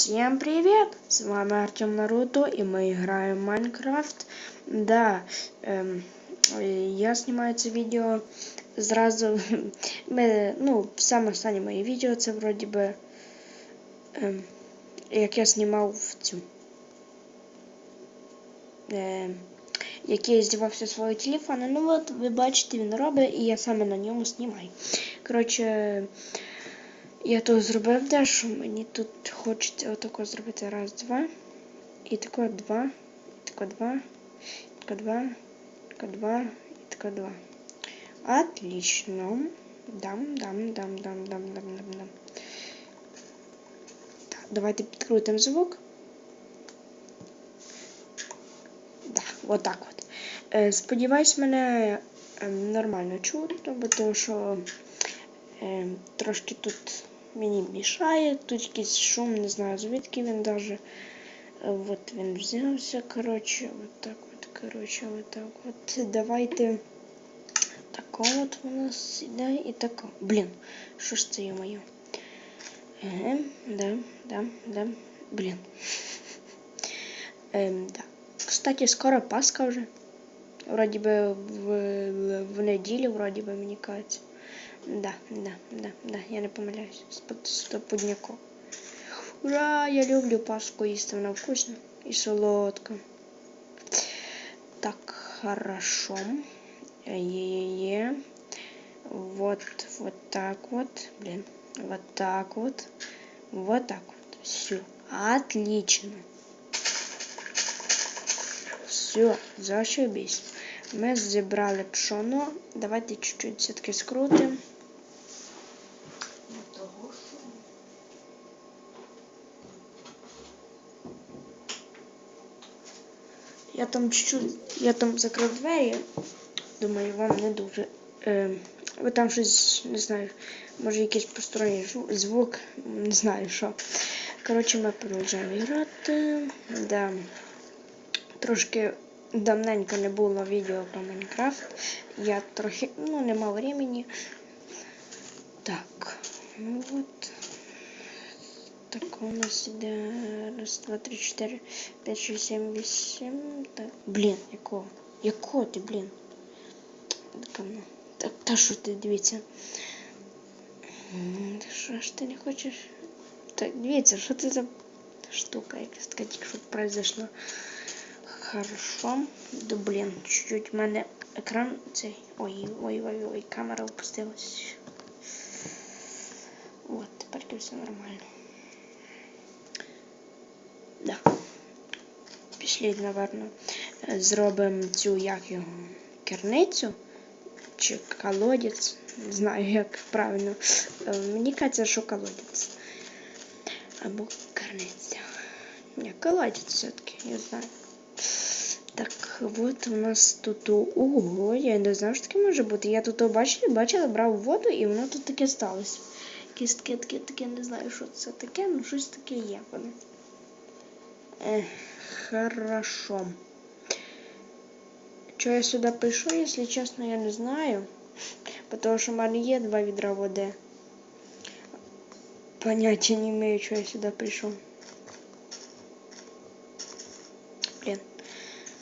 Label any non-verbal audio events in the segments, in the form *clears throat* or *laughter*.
Всем привет! С вами Артем Наруто и мы играем в Майнкрафт. Да, эм, я снимаю *laughs* це відео зразу. Ми, ну, саме останнє моє відео це вроді би. Ем, як я знімав в цю. Ем, як я здівався свого телефона. Ну от ви бачите, він робить, і я саме на ньому знімаю. Коротше. Я тут зробив дещо, мені тут хочеться отако зробити раз, два. І тако два, і тако два, і тако два, і тако два, і тако два. Отлично. Дам, дам, дам, дам, дам, дам, дам, дам. Так, давайте підкрутимо звук. Да, отак от. Е, сподіваюсь, мене е, нормально чутно, бо тому що е, трошки тут мені мішає. Тут якийсь шум, не знаю звідки він даже. Вот він взявся. Коротше, от так от, коротше, от так от. Давайте. Тако от у нас іде і тако. Блін, що ж це є моє? Ага, да, да, да. Блін. *laughs* Ем, да. Кстати, скоро Пасха вже. Вроді би в, в, в неділю, вроді би, мені кажеться. Да, да, да, да, я не помиляюсь. Стопудняко. Ура! Я люблю паску їсти, вона вкусна і солодка. Так, хорошо. Е-е-е. Вот, вот так вот. Блин. Вот так вот. Вот так вот. Все. Отлично. Все, зашибись. Ми зібрали пшоно. Давайте чуть-чуть все-таки скрутимо. Там чуть-чуть, я там закрив двері. Думаю, вам не дуже. Е, ви там щось, не знаю, може якийсь посторонній звук, не знаю що. Коротше, ми продовжуємо грати. Да. Трошки давненько не було відео про Майнкрафт. Я трохи, ну, не мав времени. Так, ну от. Так, у нас іде раз, два, три, чотири, п'ять, шість, сім, вісім. Так. Блін, якого? Якого ти, блін? Так, ну. Так, та що ти, дивіться. Що ж ти не хочеш? Так, дивіться, що це за штука, якась така тільки що произошло. Хорошо. Да, блін, чуть-чуть в мене екран цей. Ой, ой, ой, ой, камера опустилась. Вот, тепер все нормально. Да. Пішли, напевно, зробимо цю як його керницю чи колодець. Не знаю, як правильно. Мені кажеться, що колодець. Або керниця. Ні, колодець все-таки, я знаю. Так, от у нас тут ого, я не знаю, що таке може бути. Я тут бачила, бачила, брав воду і воно тут таке сталося. Якесь таке, таке, таке, не знаю, що це таке, ну щось таке є. Ех, хорошо. Чого я сюди прийшов, якщо чесно, я не знаю. Потому мене є два відра води. Поняття не маю, чого я сюди прийшов. Блін.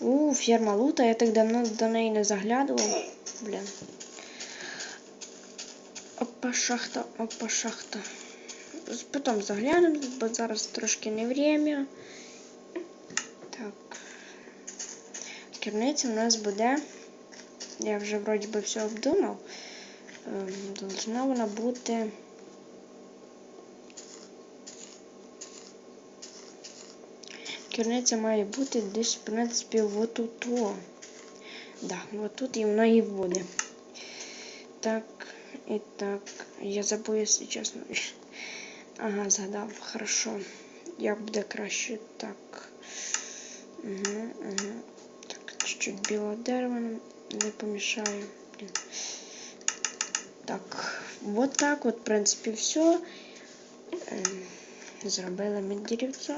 У, ферма лута, я так давно до неї не заглядував. Блін. Опа, шахта, опа, шахта. Потім заглянемо, бо зараз трошки не время. Керниця у нас буде. Я вже вроді би все обдумав. Должна вона бути. Керниця має бути десь, в принципі, отут. Да, отут і вона і буде. Так, і так. Я забув, якщо чесно. Ага, згадав, хорошо. Як буде краще так. Угу, угу. Чуть-чуть білого дерева не помішаю. Блін. Так, вот так от, в принципі, все. Зробили ми деревцо.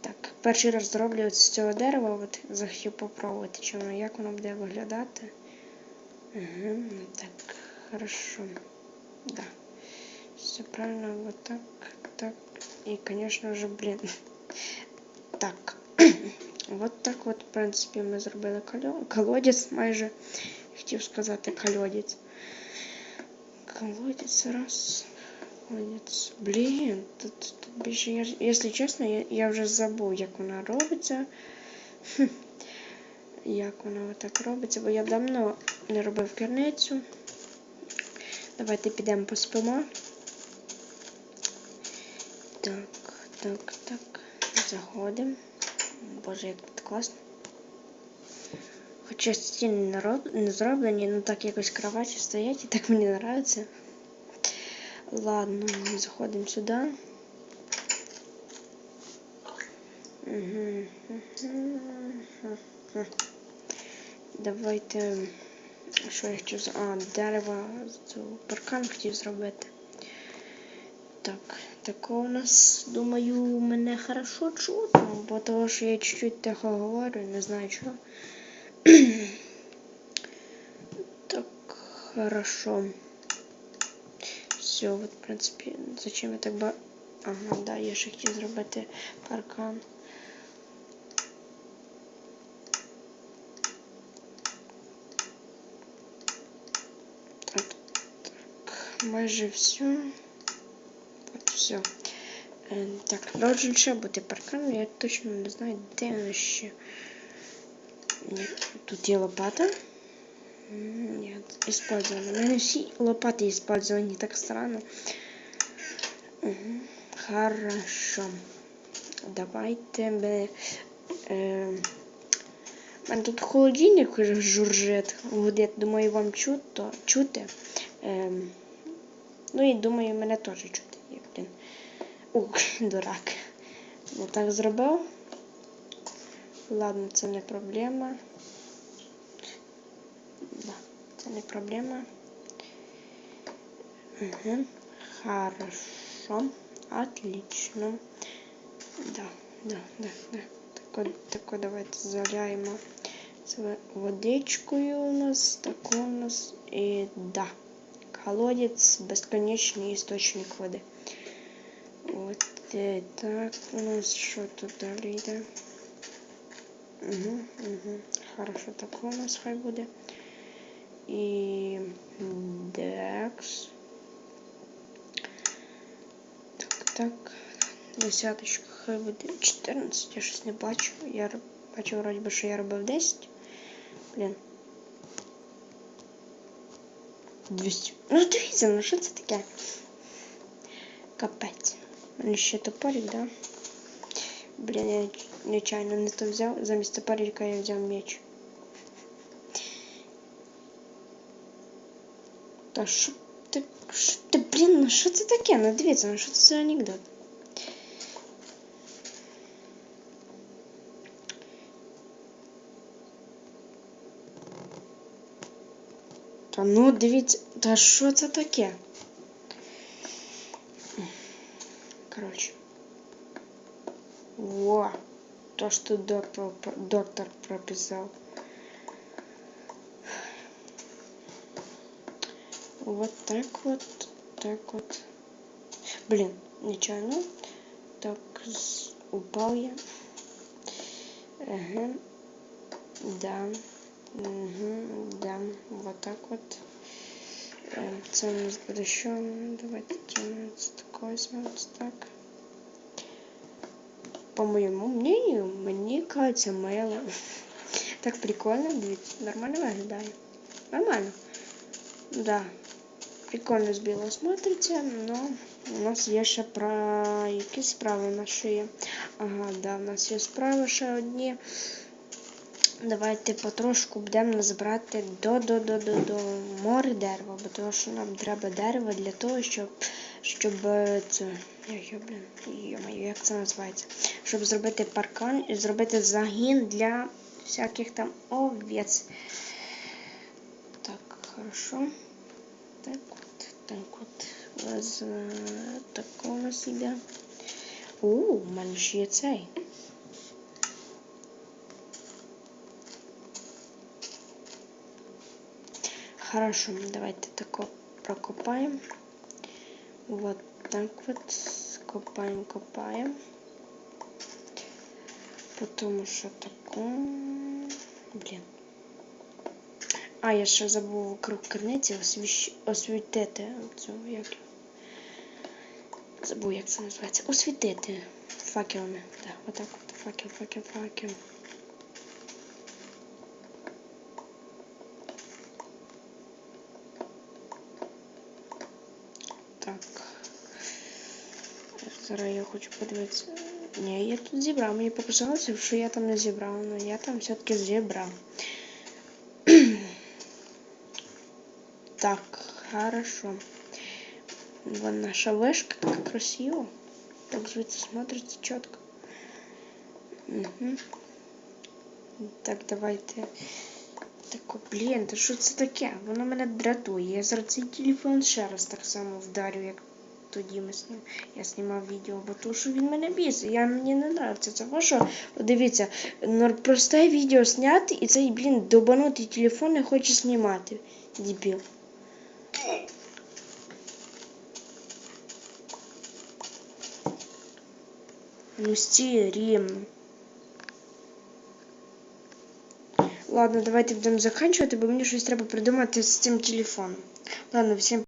Так, перший раз зроблю з цього дерева, от захотів попробувати, чи воно, як воно буде виглядати. Угу, так, хорошо. Да. Все правильно, вот так, так, И, конечно же, блин. Так. Вот так от, в принципі, ми зробили колодязь майже. Хотів сказати колодязь. Колодязь раз. Колодязь. Блін, тут, тут більше якщо чесно, я, я вже забув, як вона робиться. Як вона отак робиться, бо я давно не робив керницю. Давайте підемо поспимо. Так, так, так. Заходимо. Боже, як тут класно. Хоча стіни не, роб... не зроблені, ну так якось кроваті стоять і так мені подобається. Ладно, заходимо сюди. Давайте. Що я хотів зробити? А, дерево, паркан хотів зробити. Так, тако у нас, думаю, мене хорошо чутно, бо того, що я чуть-чуть тихо говорю, не знаю чого. *clears throat* так, хорошо. Все, от, в принципі, зачем я так ба... Ага, да, я ще хотів зробити паркан. Так, так, майже все. Все. Е, Так, должен ще бути паркан, я точно не знаю, де він ще. Тут є лопата. М, Нет, использовано. У мене всі лопати использовані, так странно. Хорошо. Давайте ми... У мене тут холодильник уже журжит, гудить. Думаю, вам чуто, чути. Ну і думаю, мене теж чути. Блін. Ух, дурак. Ну так зробив. Ладно, це не проблема. Да, це не проблема. Угу. Хорошо. Отлично. Да, да, да, да. Тако, тако давайте заляємо водичкою у нас. Тако у нас. І да. Колодец безконечний істочник води. От е, так, у нас що тут далі йде? Угу, угу. Хорошо, так у нас хай буде. І декс. Так, так. Десяточка хай буде 14, я щось не бачу. Я бачу вроді би, що я робив 10. Блін. 200. Ну дивіться, ну що це таке? Капець. У мене ще топорик, да? Блін, я нечайно не то взяв. Замість топорика я взяв меч. Та що ти. Що ти, блін, ну що це таке? Ну дивіться, ну що це за анекдот? Та ну дивіться, та що це таке? Короче. Во, то, что доктор, доктор прописал. Вот так вот, так вот. Блин, нечаянно. Так, з- упал я. Ага. Да. Угу, да. Вот так вот. Е, Це у нас? Давайте це такое ось так. По моєму мнению, мені кажеться мило. Так прикольно, нормально виглядає. Нормально. Да. Прикольно з білого смотриться, но у нас є про якісь справи на шиї. Ага, да, у нас є справи ще одні. Давайте потрошку будемо збирати до до до до до море дерева, бо тому що нам треба дерево для того, щоб щоб е, це як це називається? Щоб зробити паркан і зробити загін для всяких там овець. Так, хорошо. Так от, так от. З такого у. У, у мене ж є цей. Хорошо, давайте тако прокопаем. Вот так вот. копаємо, копаємо. Потому що таку. Блін. А, я ще забув вокруг криниці освіщ... освітити цю як. Забув, як це називається. Освітити факелами. Так, отак от. Факел, факел, факел. Так. Зараз я хочу подивитися. Ні, я тут зібрав. Мені показалося, що я там не зібрав, але я там все-таки зібрав. так, хорошо. Вон наша вышка, как красиво. Так звідси смотрится четко. Угу. Так, давайте. Так, блін, та що це таке? Воно мене дратує. Я зараз цей телефон ще раз так само вдарю, як тоді ми знім... я знімав відео, бо то, що він мене бісить. Я мені не нравиться. Того, що, дивіться, просте відео зняти, і цей, блін, добанутий телефон не хоче знімати. Дебіл. Ну, стій рівно. Ладно, давайте будем заканчивать, бо мені щось треба придумати з цим телефоном. Ладно, всім